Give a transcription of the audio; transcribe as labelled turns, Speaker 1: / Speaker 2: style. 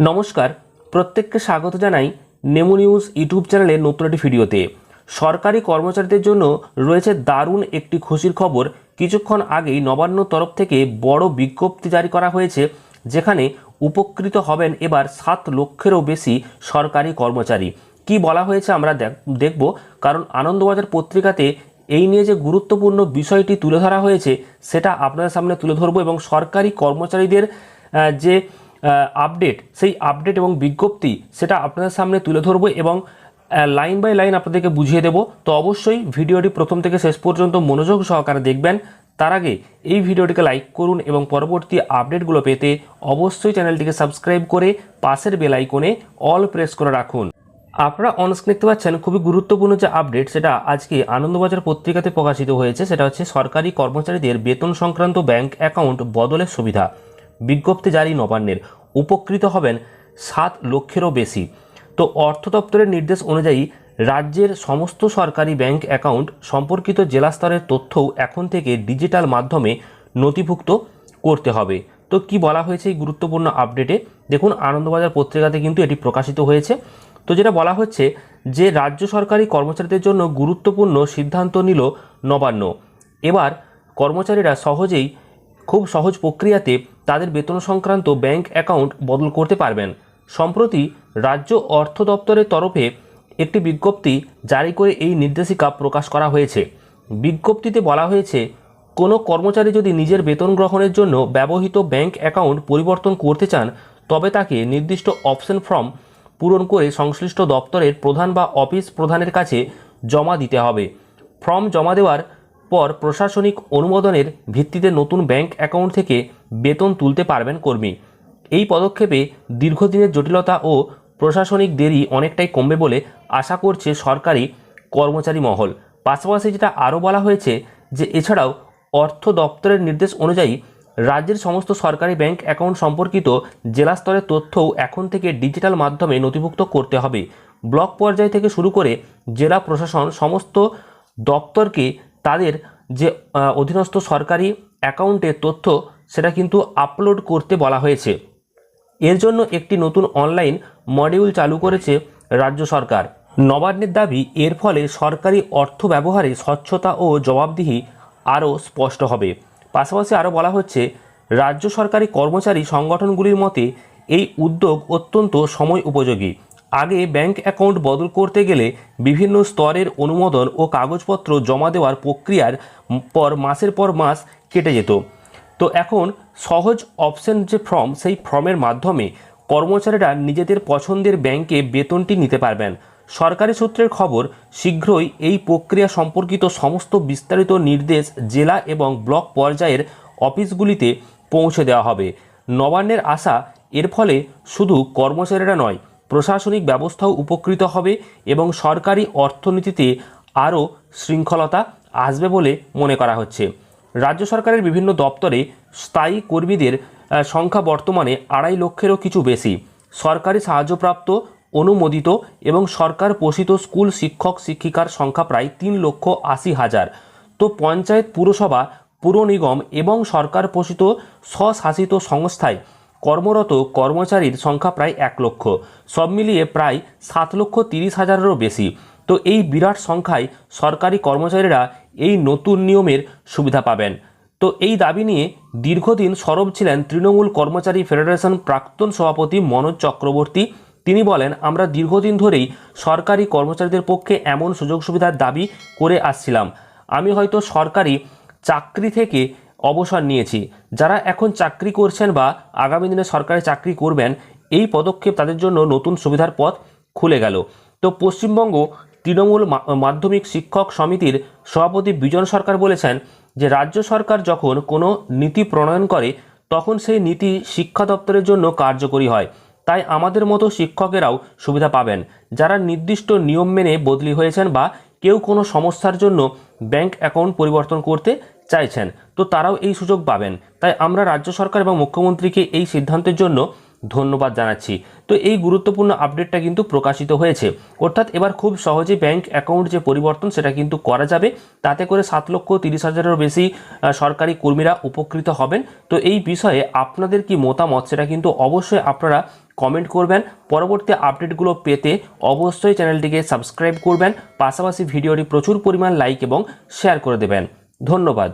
Speaker 1: নমস্কার, প্রত্যেককে স্বাগত জানাই নেমো নিউজ ইউটিউব চ্যানেলের নতুন একটি ভিডিওতে। সরকারি কর্মচারীদের জন্য রয়েছে দারুণ একটি খুশির খবর। কিছুক্ষণ আগেই নবান্ন তরফ থেকে বড় বিজ্ঞপ্তি জারি করা হয়েছে, যেখানে উপকৃত হবেন এবার সাত লক্ষেরও বেশি সরকারি কর্মচারী। কি বলা হয়েছে আমরা দেখ- দেখব, কারণ আনন্দবাজার পত্রিকাতে এই নিয়ে যে গুরুত্বপূর্ণ বিষয়টি তুলে ধরা হয়েছে, সেটা আপনাদের সামনে তুলে ধরবো এবং সরকারি কর্মচারীদের যে আপডেট সেই আপডেট এবং বিজ্ঞপ্তি সেটা আপনাদের সামনে তুলে ধরবো এবং লাইন বাই লাইন আপনাদেরকে বুঝিয়ে দেবো। তো অবশ্যই ভিডিওটি প্রথম থেকে শেষ পর্যন্ত মনোযোগ সহকারে দেখবেন। তার আগে এই ভিডিওটিকে লাইক করুন এবং পরবর্তী আপডেটগুলো পেতে অবশ্যই চ্যানেলটিকে সাবস্ক্রাইব করে পাশের বেল আইকনে অল প্রেস করে রাখুন। আপনারা অনস্ক্রিন দেখতে পাচ্ছেন খুবই গুরুত্বপূর্ণ যে আপডেট সেটা আজকে আনন্দবাজার পত্রিকাতে প্রকাশিত হয়েছে, সেটা হচ্ছে সরকারি কর্মচারীদের বেতন সংক্রান্ত ব্যাংক অ্যাকাউন্ট বদলের সুবিধা। বিজ্ঞপ্তি জারি নবান্নের। উপকৃত হবেন সাত লক্ষেরও বেশি। তো অর্থ দপ্তরের নির্দেশ অনুযায়ী রাজ্যের সমস্ত সরকারি ব্যাংক অ্যাকাউন্ট সম্পর্কিত জেলা স্তরের তথ্যও এখন থেকে ডিজিটাল মাধ্যমে নথিভুক্ত করতে হবে। তো কি বলা হয়েছে এই গুরুত্বপূর্ণ আপডেটে? দেখুন, আনন্দবাজার পত্রিকাতে কিন্তু এটি প্রকাশিত হয়েছে। তো যেটা বলা হচ্ছে যে রাজ্য সরকারি কর্মচারীদের জন্য গুরুত্বপূর্ণ সিদ্ধান্ত নিল নবান্ন। এবার কর্মচারীরা সহজেই খুব সহজ প্রক্রিয়াতে তাদের বেতন সংক্রান্ত ব্যাংক অ্যাকাউন্ট বদল করতে পারবেন। সম্প্রতি রাজ্য অর্থ দপ্তরের তরফে একটি বিজ্ঞপ্তি জারি করে এই নির্দেশিকা প্রকাশ করা হয়েছে। বিজ্ঞপ্তিতে বলা হয়েছে, কোনো কর্মচারী যদি নিজের বেতন গ্রহণের জন্য ব্যবহৃত ব্যাংক অ্যাকাউন্ট পরিবর্তন করতে চান, তবে তাকে নির্দিষ্ট অপশন ফর্ম পূরণ করে সংশ্লিষ্ট দপ্তরের প্রধান বা অফিস প্রধানের কাছে জমা দিতে হবে। ফর্ম জমা দেওয়ার পর প্রশাসনিক অনুমোদনের ভিত্তিতে নতুন ব্যাংক অ্যাকাউন্ট থেকে বেতন তুলতে পারবেন কর্মী। এই পদক্ষেপে দীর্ঘদিনের জটিলতা ও প্রশাসনিক দেরি অনেকটাই কমবে বলে আশা করছে সরকারি কর্মচারী মহল। পাশাপাশি যেটা আরও বলা হয়েছে যে এছাড়াও অর্থ দপ্তরের নির্দেশ অনুযায়ী রাজ্যের সমস্ত সরকারি ব্যাংক অ্যাকাউন্ট সম্পর্কিত জেলা স্তরের তথ্যও এখন থেকে ডিজিটাল মাধ্যমে নথিভুক্ত করতে হবে। ব্লক পর্যায় থেকে শুরু করে জেলা প্রশাসন সমস্ত দপ্তরকে তাদের যে অধীনস্থ সরকারি অ্যাকাউন্টের তথ্য সেটা কিন্তু আপলোড করতে বলা হয়েছে। এর জন্য একটি নতুন অনলাইন মডিউল চালু করেছে রাজ্য সরকার। নবান্নের দাবি, এর ফলে সরকারি অর্থ ব্যবহারে স্বচ্ছতা ও জবাবদিহি আরও স্পষ্ট হবে। পাশাপাশি আরও বলা হচ্ছে, রাজ্য সরকারি কর্মচারী সংগঠনগুলির মতে এই উদ্যোগ অত্যন্ত সময় উপযোগী। আগে ব্যাংক অ্যাকাউন্ট বদল করতে গেলে বিভিন্ন স্তরের অনুমোদন ও কাগজপত্র জমা দেওয়ার প্রক্রিয়ার পর মাসের পর মাস কেটে যেত। তো এখন সহজ অপশন যে ফর্ম, সেই ফর্মের মাধ্যমে কর্মচারীরা নিজেদের পছন্দের ব্যাংকে বেতনটি নিতে পারবেন। সরকারি সূত্রের খবর, শীঘ্রই এই প্রক্রিয়া সম্পর্কিত সমস্ত বিস্তারিত নির্দেশ জেলা এবং ব্লক পর্যায়ের অফিসগুলিতে পৌঁছে দেওয়া হবে। নবান্নের আশা এর ফলে শুধু কর্মচারীরা নয় প্রশাসনিক ব্যবস্থাও উপকৃত হবে এবং সরকারি অর্থনীতিতে আরও শৃঙ্খলতা আসবে বলে মনে করা হচ্ছে। রাজ্য সরকারের বিভিন্ন দপ্তরে স্থায়ী কর্মীদের সংখ্যা বর্তমানে আড়াই লক্ষেরও কিছু বেশি। সরকারি সাহায্যপ্রাপ্ত, অনুমোদিত এবং সরকার পোষিত স্কুল শিক্ষক শিক্ষিকার সংখ্যা প্রায় তিন লক্ষ আশি হাজার। তো পঞ্চায়েত পুরসভা, পুর নিগম এবং সরকার পোষিত স্বশাসিত সংস্থায় কর্মরত কর্মচারীর সংখ্যা প্রায় এক লক্ষ। সব মিলিয়ে প্রায় সাত লক্ষ তিরিশ হাজারেরও বেশি। তো এই বিরাট সংখ্যায় সরকারি কর্মচারীরা এই নতুন নিয়মের সুবিধা পাবেন। তো এই দাবি নিয়ে দীর্ঘদিন সরব ছিলেন তৃণমূল কর্মচারী ফেডারেশন প্রাক্তন সভাপতি মনোজ চক্রবর্তী। তিনি বলেন, আমরা দীর্ঘদিন ধরেই সরকারি কর্মচারীদের পক্ষে এমন সুযোগ সুবিধার দাবি করে আসছিলাম। আমি হয়তো সরকারি চাকরি থেকে অবসর নিয়েছি। যারা এখন চাকরি করছেন বা আগামী দিনে সরকারি চাকরি করবেন, এই পদক্ষেপ তাদের জন্য নতুন সুবিধার পথ খুলে গেল। তো পশ্চিমবঙ্গ তৃণমূল মাধ্যমিক শিক্ষক সমিতির সভাপতি বিজন সরকার বলেছেন যে, রাজ্য সরকার যখন কোনো নীতি প্রণয়ন করে, তখন সেই নীতি শিক্ষা দপ্তরের জন্য কার্যকরী হয়। তাই আমাদের মতো শিক্ষকেরাও সুবিধা পাবেন। যারা নির্দিষ্ট নিয়ম মেনে বদলি হয়েছেন বা কেউ কোনো সমস্যার জন্য ব্যাংক অ্যাকাউন্ট পরিবর্তন করতে চাইছেন। তো তারাও এই সুযোগ পাবেন। তাই আমরা রাজ্য সরকার এবং মুখ্যমন্ত্রীকে এই সিদ্ধান্তের জন্য ধন্যবাদ জানাচ্ছি। তো এই গুরুত্বপূর্ণ আপডেটটা কিন্তু প্রকাশিত হয়েছে। অর্থাৎ এবার খুব সহজেই ব্যাংক অ্যাকাউন্ট যে পরিবর্তন, সেটা কিন্তু করা যাবে। তাতে করে সাত লক্ষ তিরিশ হাজারেরও বেশি সরকারি কর্মীরা উপকৃত হবেন। তো এই বিষয়ে আপনাদের কি মতামত, সেটা কিন্তু অবশ্যই আপনারা কমেন্ট করবেন। পরবর্তী আপডেটগুলো পেতে অবশ্যই চ্যানেলটিকে সাবস্ক্রাইব করবেন। পাশাপাশি ভিডিওটি প্রচুর পরিমাণ লাইক এবং শেয়ার করে দেবেন। ধন্যবাদ।